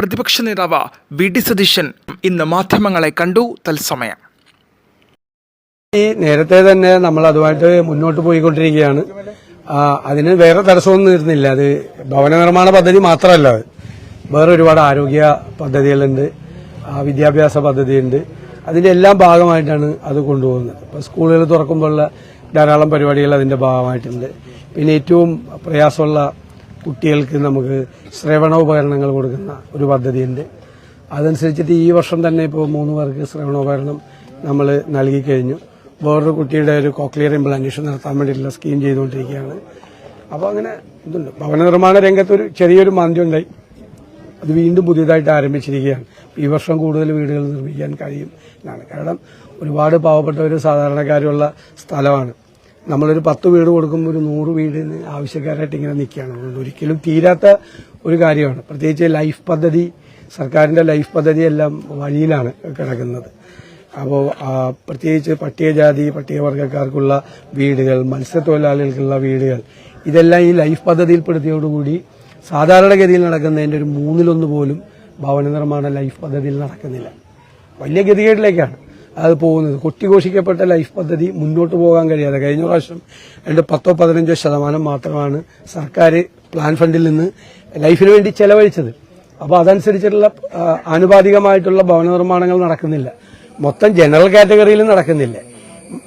പ്രതിപക്ഷ നേതാവ് V D Satheesan ഇന്ന് മാധ്യമങ്ങളെ കണ്ടു തത്സമയം. ഈ നേരത്തെ തന്നെ നമ്മൾ അതുമായിട്ട് മുന്നോട്ട് പോയിക്കൊണ്ടിരിക്കുകയാണ്. അതിന് വേറെ തടസ്സമൊന്നും ഇരുന്നില്ല. അത് ഭവന നിർമ്മാണ പദ്ധതി മാത്രമല്ല വേറെ ഒരുപാട് ആരോഗ്യ പദ്ധതികളുണ്ട്. വിദ്യാഭ്യാസ പദ്ധതിയുണ്ട്. അതിന്റെ എല്ലാം ഭാഗമായിട്ടാണ് അത് കൊണ്ടുപോകുന്നത്. ഇപ്പൊ സ്കൂളുകൾ തുറക്കുമ്പോഴുള്ള ധാരാളം പരിപാടികൾ അതിന്റെ ഭാഗമായിട്ടുണ്ട്. പിന്നെ ഏറ്റവും പ്രയാസമുള്ള കുട്ടികൾക്ക് നമുക്ക് ശ്രവണോപകരണങ്ങൾ കൊടുക്കുന്ന ഒരു പദ്ധതിയുണ്ട്. അതനുസരിച്ചിട്ട് ഈ വർഷം തന്നെ ഇപ്പോൾ മൂന്ന് പേർക്ക് ശ്രവണോപകരണം നമ്മൾ നൽകി കഴിഞ്ഞു. വേറൊരു കുട്ടിയുടെ ഒരു കോക്ലിയർ ഇംപ്ലാന്റേഷൻ നടത്താൻ വേണ്ടിയിട്ടുള്ള സ്കീം ചെയ്തുകൊണ്ടിരിക്കുകയാണ്. അപ്പോൾ അങ്ങനെ ഇതുണ്ട്. ഭവന നിർമ്മാണ രംഗത്ത് ഒരു ചെറിയൊരു മാന്ദ്യം ഉണ്ടായി അത് വീണ്ടും പുതിയതായിട്ട് ആരംഭിച്ചിരിക്കുകയാണ്. ഈ വർഷം കൂടുതൽ വീടുകൾ നിർമ്മിക്കാൻ കഴിയും എന്നാണ്. കാരണം ഒരുപാട് പാവപ്പെട്ടവർ സാധാരണക്കാരുള്ള സ്ഥലമാണ്. നമ്മളൊരു പത്ത് വീട് കൊടുക്കുമ്പോൾ ഒരു നൂറ് വീടിന് ആവശ്യക്കാരായിട്ട് ഇങ്ങനെ നിൽക്കുകയാണ് ഒരിക്കലും തീരാത്ത ഒരു കാര്യമാണ്. പ്രത്യേകിച്ച് ലൈഫ് പദ്ധതി സർക്കാരിന്റെ ലൈഫ് പദ്ധതി എല്ലാം വഴിയിലാണ് കിടക്കുന്നത്. അപ്പോൾ പ്രത്യേകിച്ച് പട്ടികജാതി പട്ടികവർഗക്കാർക്കുള്ള വീടുകൾ മത്സ്യത്തൊഴിലാളികൾക്കുള്ള വീടുകൾ ഇതെല്ലാം ഈ ലൈഫ് പദ്ധതിയിൽപ്പെടുത്തിയോടുകൂടി സാധാരണഗതിയിൽ നടക്കുന്നതിന്റെ ഒരു മൂന്നിലൊന്ന് പോലും ഭവന നിർമ്മാണ ലൈഫ് പദ്ധതിയിൽ നടക്കുന്നില്ല. വലിയ ഗതികേടിലേക്കാണ്. അത് പോകുന്നത്. കൊട്ടിഘോഷിക്കപ്പെട്ട ലൈഫ് പദ്ധതി മുന്നോട്ട് പോകാൻ കഴിയാതെ കഴിഞ്ഞ പ്രാവശ്യം രണ്ട് പത്തോ പതിനഞ്ചോ ശതമാനം മാത്രമാണ് സർക്കാർ പ്ലാൻ ഫണ്ടിൽ നിന്ന് ലൈഫിന് വേണ്ടി ചെലവഴിച്ചത്. അപ്പോൾ അതനുസരിച്ചുള്ള ആനുപാതികമായിട്ടുള്ള ഭവന നിർമ്മാണങ്ങൾ നടക്കുന്നില്ല. മൊത്തം ജനറൽ കാറ്റഗറിയിലും നടക്കുന്നില്ല.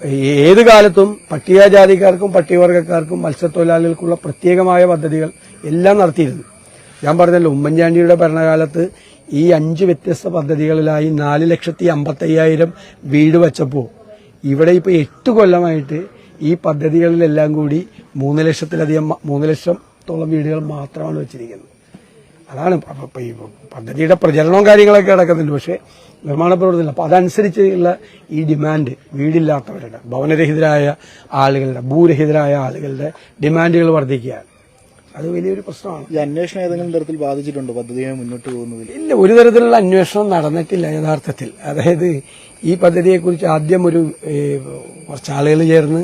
ഏത് കാലത്തും പട്ടികജാതിക്കാർക്കും പട്ടികവർഗക്കാർക്കും മത്സ്യത്തൊഴിലാളികൾക്കുള്ള പ്രത്യേകമായ പദ്ധതികൾ എല്ലാം നടത്തിയിരുന്നു. ഞാൻ പറഞ്ഞല്ലോ ഉമ്മൻചാണ്ടിയുടെ ഭരണകാലത്ത് ഈ അഞ്ച് വ്യത്യസ്ത പദ്ധതികളിലായി നാല് ലക്ഷത്തി അമ്പത്തയ്യായിരം വീട് വച്ചപ്പോൾ ഇവിടെ ഇപ്പോൾ എട്ട് കൊല്ലമായിട്ട് ഈ പദ്ധതികളിലെല്ലാം കൂടി മൂന്ന് ലക്ഷത്തിലധികം മൂന്ന് ലക്ഷത്തോളം വീടുകൾ മാത്രമാണ് വെച്ചിരിക്കുന്നത്. അതാണ് പദ്ധതിയുടെ പ്രചരണവും കാര്യങ്ങളൊക്കെ നടക്കുന്നുണ്ട്. പക്ഷേ നിർമ്മാണ പ്രവർത്തനം അപ്പോൾ അതനുസരിച്ചുള്ള ഈ ഡിമാൻഡ് വീടില്ലാത്തവരുടെ ഭവനരഹിതരായ ആളുകളുടെ ഭൂരഹിതരായ ആളുകളുടെ ഡിമാൻഡുകൾ വർദ്ധിക്കുകയാണ്. അത് വലിയൊരു പ്രശ്നമാണ്. ഈ അന്വേഷണം ഏതെങ്കിലും തരത്തിൽ ബാധിച്ചിട്ടുണ്ടോ? പദ്ധതിയെ മുന്നോട്ട് പോകുന്നതിൽ? ഇല്ല ഒരു തരത്തിലുള്ള അന്വേഷണം നടന്നിട്ടില്ല യഥാർത്ഥത്തിൽ. അതായത് ഈ പദ്ധതിയെക്കുറിച്ച് ആദ്യം ഒരു കുറച്ച് ആളുകൾ ചേർന്ന്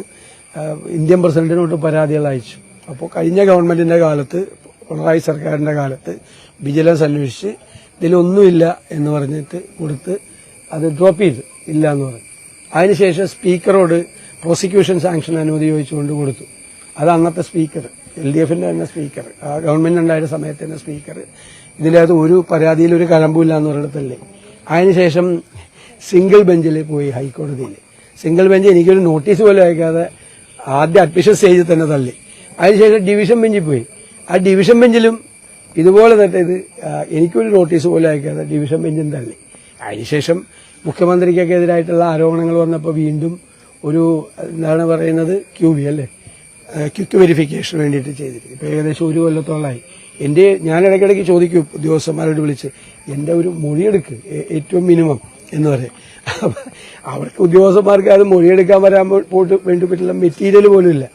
ഇന്ത്യൻ പ്രസിഡന്റിനോട്ട് പരാതികൾ അയച്ചു. അപ്പോൾ കഴിഞ്ഞ ഗവൺമെന്റിന്റെ കാലത്ത് പിണറായി സർക്കാരിന്റെ കാലത്ത് വിജിലൻസ് അന്വേഷിച്ച് ഇതിലൊന്നുമില്ല എന്ന് പറഞ്ഞിട്ട് കൊടുത്ത് അത് ഡ്രോപ്പ് ചെയ്തു. ഇല്ല എന്ന് പറഞ്ഞു. അതിനുശേഷം സ്പീക്കറോട് പ്രോസിക്യൂഷൻ സാങ്ഷൻ അനുമതി ചോദിച്ചുകൊണ്ട് കൊടുത്തു. അത് അന്നത്തെ സ്പീക്കർ. എൽ ഡി എഫിന്റെ തന്നെ സ്പീക്കർ ആ ഗവൺമെന്റ് ഉണ്ടായിരുന്ന സമയത്ത് തന്നെ സ്പീക്കർ. ഇതിനകത്ത് ഒരു പരാതിയിൽ ഒരു കഴമ്പില്ല എന്ന് പറഞ്ഞിടത്തല്ലേ അതിനുശേഷം സിംഗിൾ ബെഞ്ചിൽ പോയി ഹൈക്കോടതിയിൽ. സിംഗിൾ ബെഞ്ച് എനിക്കൊരു നോട്ടീസ് പോലും അയക്കാതെ ആദ്യ അഡ്മിഷൻ സ്റ്റേജിൽ തന്നെ തള്ളി. അതിനുശേഷം ഡിവിഷൻ ബെഞ്ചിൽ പോയി. ആ ഡിവിഷൻ ബെഞ്ചിലും ഇതുപോലെ തന്നെ ഇത് എനിക്കൊരു നോട്ടീസ് പോലും അയക്കാതെ ഡിവിഷൻ ബെഞ്ചും തള്ളി. അതിനുശേഷം മുഖ്യമന്ത്രിക്കൊക്കെ എതിരായിട്ടുള്ള ആരോപണങ്ങൾ വന്നപ്പോൾ വീണ്ടും ഒരു എന്താണ് പറയുന്നത് ക്യൂ ബി അല്ലേ? ക്വിക്ക് വെരിഫിക്കേഷന് വേണ്ടിയിട്ട് ചെയ്തിരിക്കും. ഇപ്പോൾ ഏകദേശം ഒരു കൊല്ലത്തോളമായി. എന്റെ ഞാൻ ഇടയ്ക്കിടയ്ക്ക് ചോദിക്കും ഉദ്യോഗസ്ഥന്മാരോട് വിളിച്ച് എന്റെ ഒരു മൊഴിയെടുക്ക് ഏറ്റവും മിനിമം എന്ന് പറയും. അവർക്ക് ഉദ്യോഗസ്ഥന്മാർക്ക് അത് മൊഴിയെടുക്കാൻ വരാൻ പോയിട്ട് വേണ്ടി പറ്റില്ല മെറ്റീരിയൽ പോലും ഇല്ല.